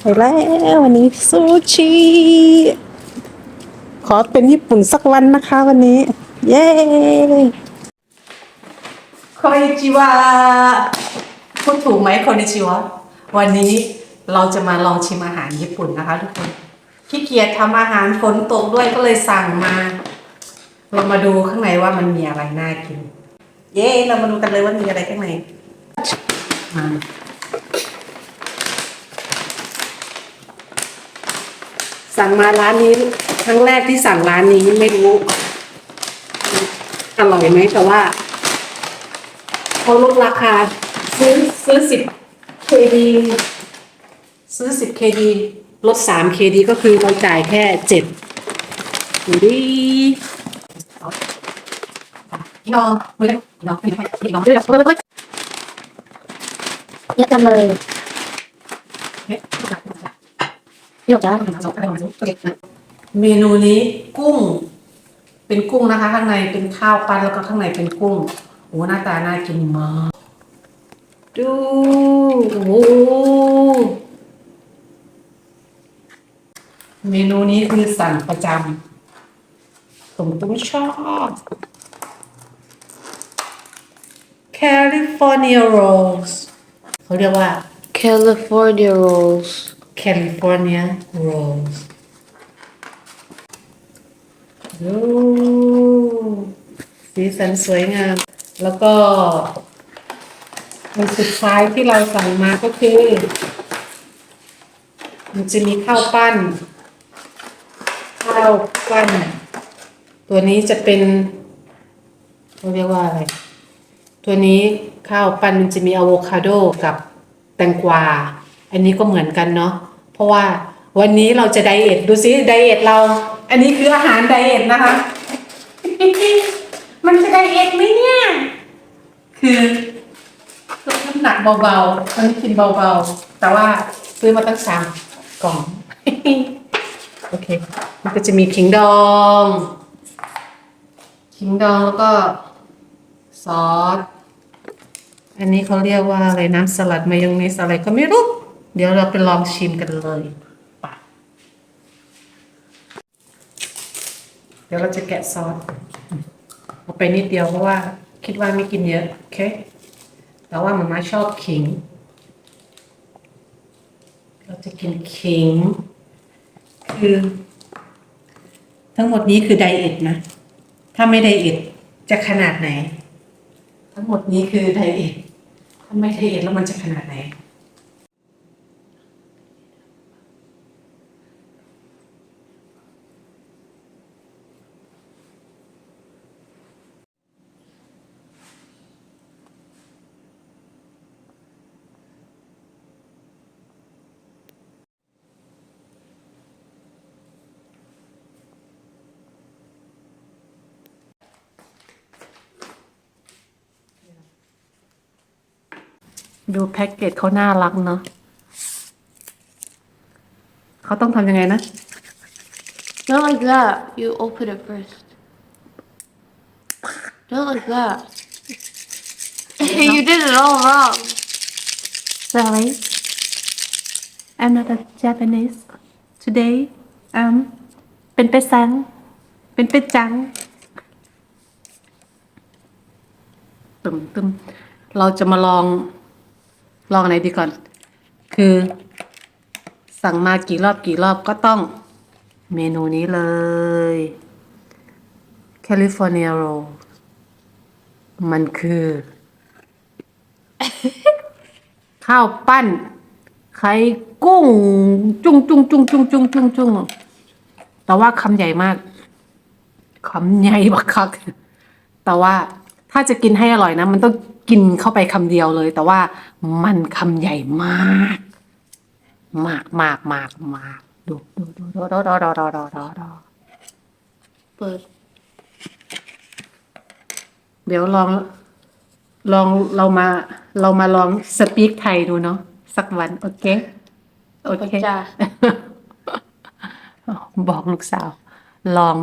ไปแล้ววันนี้ซูชิขอเป็นญี่ปุ่นสักวันนะคะวันนี้ เย้คอนิจิวะพูดถูกไหมคอนิจิวะวันนี้เราจะมาลองชิมอาหารญี่ปุ่นนะคะทุกคนขี้เกียจทำอาหารฝนตกด้วยก็เลยสั่งมา เรามาดูข้างในว่ามันมีอะไรน่ากิน เย้เรามาดูกันเลยว่ามีอะไรข้างในมา สั่งมาร้านนี้ครั้งแรกที่สั่งร้านนี้ไม่รู้ อร่อยไหมแต่ว่าเขาลดราคา ซื้อซื้อสิบ KD ซื้อสิบ KD ลดสาม KD ก็คือเราจ่ายแค่เจ็ดดีน้องไม่ได้พี่น้องไม่ได้พี่น้องไม่ได้ไม่ได้เยอะจังเลยไม่ได้พี่หยกจ้าเมนูนี้กุ้ง เป็นกุ้งนะคะ ข้างในเป็นข้าวปั้นแล้วก็ข้างในเป็นกุ้งโอ้หน้าตาน่ากินมากดูโอ้โหเมนูนี้คือสั่งประจำสมตุ้มชอบ California rolls เขาเรียกว่า California rolls California rolls ดูสีสันสวยงาม แล้วก็อันสุดท้ายที่เราสั่งมาก็คือ มันจะมีข้าวปั้น ข้าวปั้น ตัวนี้จะเป็นเขาเรียกว่าอะไร ตัวนี้ข้าวปั้นมันจะมีอะโวคาโดกับแตงกวา อันนี้ก็เหมือนกันเนาะ เพราะว่าวันนี้เราจะไดเอทดูซิไดเอทเรา อันนี้คืออาหารไดเอทนะคะ มันจะไดเอทไหมเนี่ย คือลดน้ำหนักเบาๆตอนนี้กินเบาๆ แต่ว่าซื้อมาตั้งสามกล่อง โอเค มันก็จะมีขิงดอง ขิงดองแล้วก็ซอส อันนี้เขาเรียกว่าอะไรน้ำสลัดมายองเนสอะไรก็ไม่รู้ เดี๋ยวเราไปลองชิมกันเลยไปเดี๋ยวเราจะแกะซอสเอาไปนิดเดียวเพราะว่าคิดว่าไม่กินเยอะ โอเค แต่ว่ามาม่าชอบขิง เราจะกินขิง คือ ทั้งหมดนี้คือไดเอทนะ ถ้าไม่ไดเอทจะขนาดไหน ทั้งหมดนี้คือไดเอทถ้าไม่ไดเอทแล้วมันจะขนาดไหน ดูแพ็กเกจเขาน่ารักเนาะเขาต้องทำยังไงนะ Not like that. You open it first. Not like that. you did it all wrong. Sorry, I'm not a Japanese. Today, um, เป็นไปซัง เป็นไปจังตึมตึมเราจะมาลอง ลองอะไรดีก่อน คือสั่งมากี่รอบกี่รอบก็ต้องเมนูนี้เลย California roll มันคือ ข้าวปั้น ไข่กุ้ง จุ้งจุ้งจุ้งจุ้งจุ้งจุ้งจุ้งแต่ว่าคำใหญ่มากคำใหญ่บักคัก แต่ว่าถ้าจะกินให้อร่อยนะ มันต้อง กินเข้าไปคำเดียวเลย แต่ว่ามันคำใหญ่มาก มากมากมากมากดูดูดูดูดูดูดูดูดูดูดู But เดี๋ยวลอง ลองเรามา เรามาลองสปีกไทยดูเนาะสักวัน โอเค โอเคจ้ะบอกลูกสาว ลอง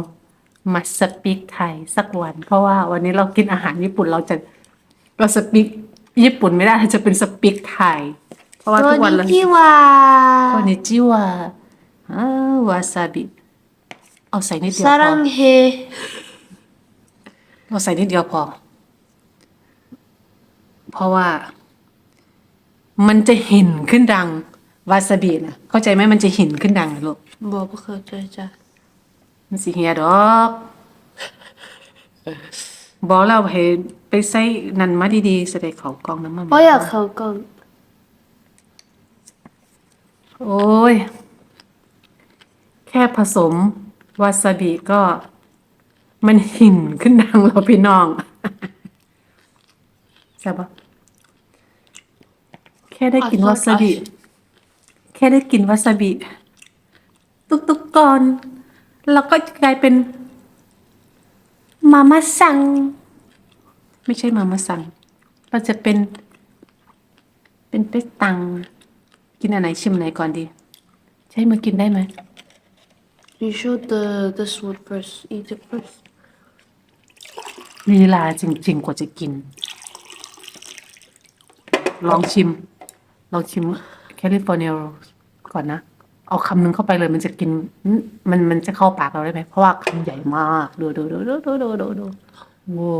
มาสปีกไทยสักวัน เพราะว่าวันนี้เรากินอาหารญี่ปุ่นเราจะ เราสปิกญี่ปุ่นไม่ได้เราจะเป็นสปิกไทย เพราะว่าทุกวันเราคอนิจิวาคอนิจิวาอ่วาซาบิ เอาใส่นิดเดียวพซารัองเฮเราใส่นิดเดียวพอ เพราะว่า มันจะหินขึ้นดัง วาซาบินะเข้าใจไหมมันจะหินขึ้นดังลูก บอกเขาใจจ้ะมันสิเฮียดอก บอกเราให้ไปใส่นั่นมาดีๆเสด็จเขากองน้ำมันบ่อยากเขากองโอ้ย แค่ผสมวาซาบิก็มันหินขึ้นดังเราพี่น้องใช่ปะแค่ได้กินวาซาบิ แค่ได้กินวาซาบิ ตุกตุกก่อน แล้วก็กลายเป็น มาม่าซังไม่ใช่มาม่าซังเราจะเป็น เป็นเป็ดตัง กินอันไหนชิมอันไหนก่อนดี ใช้มือกินได้ไหม You should the this one first eat it first ลีลาจริงๆกว่าจะกิน ลองชิม ลองชิมแคลิฟอร์เนียก่อนนะ เอาคำนึงเข้าไปเลยมันจะกิน มันมันจะเข้าปากเราได้ไหมเพราะว่าคำใหญ่มากดูดูดูดูดูดูดูดูโว้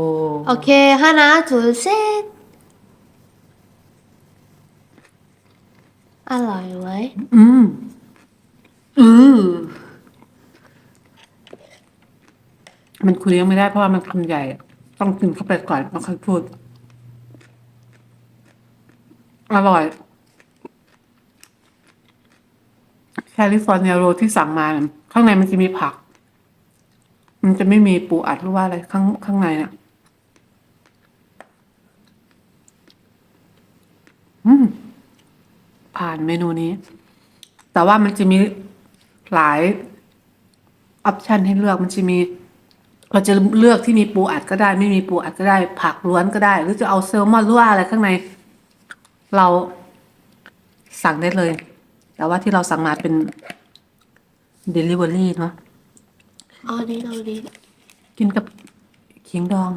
โอเคฮานาจูเซตอร่อยเว้ยอืมอืมมันคุยยังไม่ได้เพราะว่ามันคำใหญ่ ต้องกินเข้าไปก่อนแล้วค่อยพูด อร่อย แคลิฟอร์เนียโรที่สั่งมาข้างในมันจะมีผัก มันจะไม่มีปูอัดหรือว่าอะไรข้างข้างในเนี่ยอ่านเมนูนี้ แต่ว่ามันจะมีหลายออปชันให้เลือกมันจะมี เราจะเลือกที่มีปูอัดก็ได้ ไม่มีปูอัดก็ได้ ผักล้วนก็ได้ หรือจะเอาแซลมอนหรือว่าอะไรข้างใน เราสั่งได้เลย แต่ว่าที่เราสั่งมาเป็น delivery เนาะอ๋อดีดีกินกับขิงดอง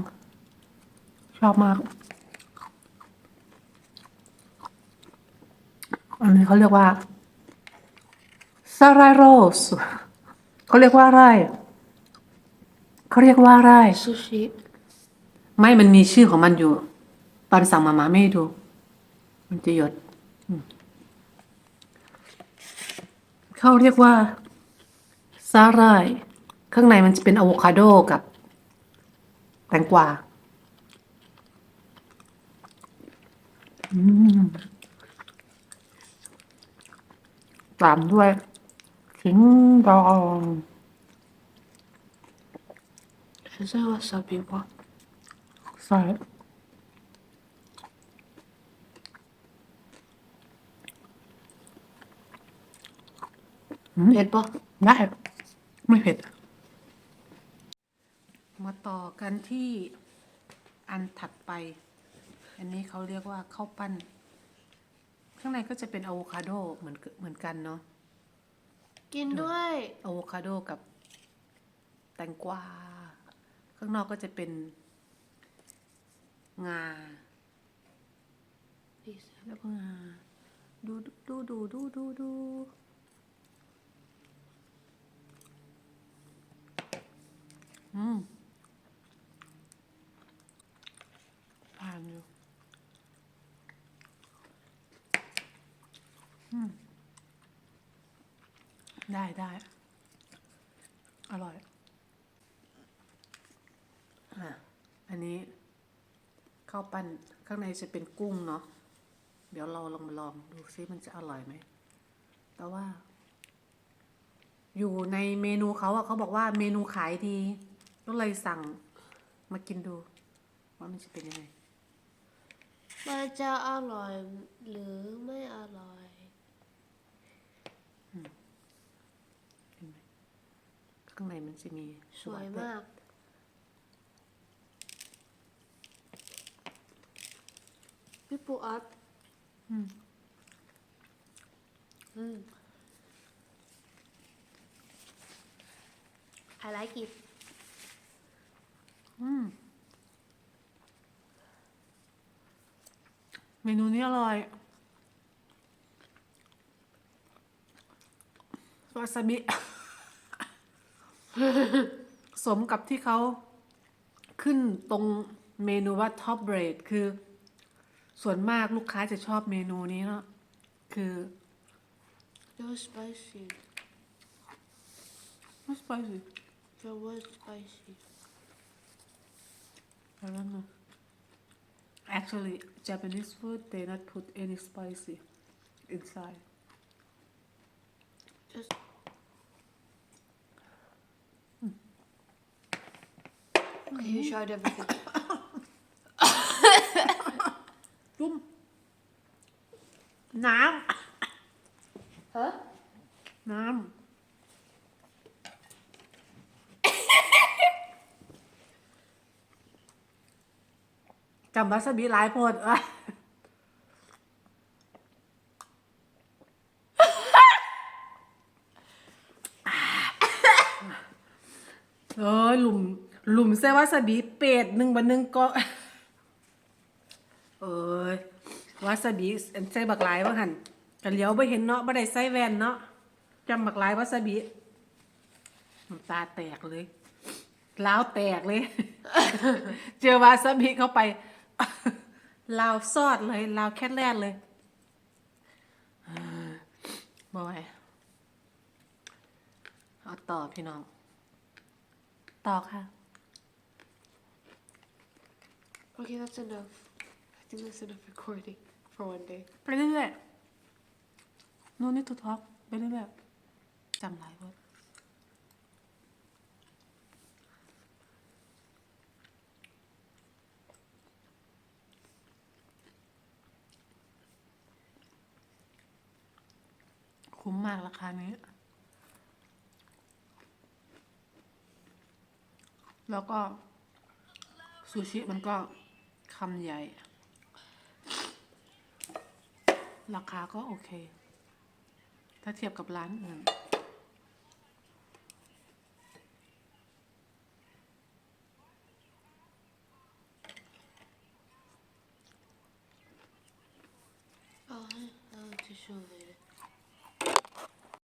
ชอบมาก อันนี้เขาเรียกว่าซาไรโรสเขาเรียกว่าอะไรเขาเรียกว่าอะไรซูชิไม่มันมีชื่อของมันอยู่ ตอนสั่งมามาไม่ดู มันจะหยด เขาเรียกว่าซาร่ายข้างในมันจะเป็นอะโวคาโดกับแตงกวาตามด้วยขิงดองใช่วาซาบิวะใส่ เผ็ดปะได้ไม่เผ็ด มาต่อกันที่อันถัดไป อันนี้เขาเรียกว่าข้าวปั้น ข้างในก็จะเป็นอะโวคาโดเหมือนเหมือนกันเนาะกินด้วยอะโวคาโดกับแตงกวา ข้างนอกก็จะเป็น งาแล้วก็งาดูดูดูดูดูดู อืมผ่านอยู่อืมได้ได้ อร่อย อะ อันนี้ข้าวปั้นข้างในจะเป็นกุ้งเนาะ เดี๋ยวเราลองมาลองดูซิมันจะอร่อยไหม แต่ว่า อยู่ในเมนูเขาอะเขาบอกว่าเมนูขายดี ก็เลยสั่งมากินดู ว่ามันจะเป็นยังไง มันจะอร่อยหรือไม่อร่อยข้างในมันจะมีสวยมาก พี่ปูอัพอืมอืม I like it เมนูนี้อร่อย วาซาบิ สมกับที่เขาขึ้นตรงเมนูว่าท็อปเบรดคือ ส่วนมากลูกค้าจะชอบเมนูนี้เนาะคือ no spicy no spicy so spicy I don't know actually Japanese food they not put any spicy inside. Just hmm. Okay, you mm-hmm. tried everything. จุ่ม วาซาบิหลายโพดเอ้ยเอ้ยหลุม หลุมเซวาซาบิเป็ดหนึ่งบันหนึ่งก็เอ้ยวาซาบิอันใส่บักหลายว่าหันกันเลี้ยวไปเห็นเนาะบ่ได้ใส่แว่นเนาะจำบักหลายวาซาบิตาแตกเลยล้าวแตกเลย เจอวาซาบิเข้าไป ลาวซอดเลยลาวแค่แรกเลยเอ้ยบอยเอาต่อพี่น้อง ต่อค่ะ Okay, that's enough. I think that's enough recording for one day. ไปเรื่อยๆ no need to talk ไปเรื่อยๆจำหลายเวิร์ด คุ้มมากราคานี้ แล้วก็ ซูชิมันก็คำใหญ่ ราคาก็โอเค ถ้าเทียบกับร้านอื่น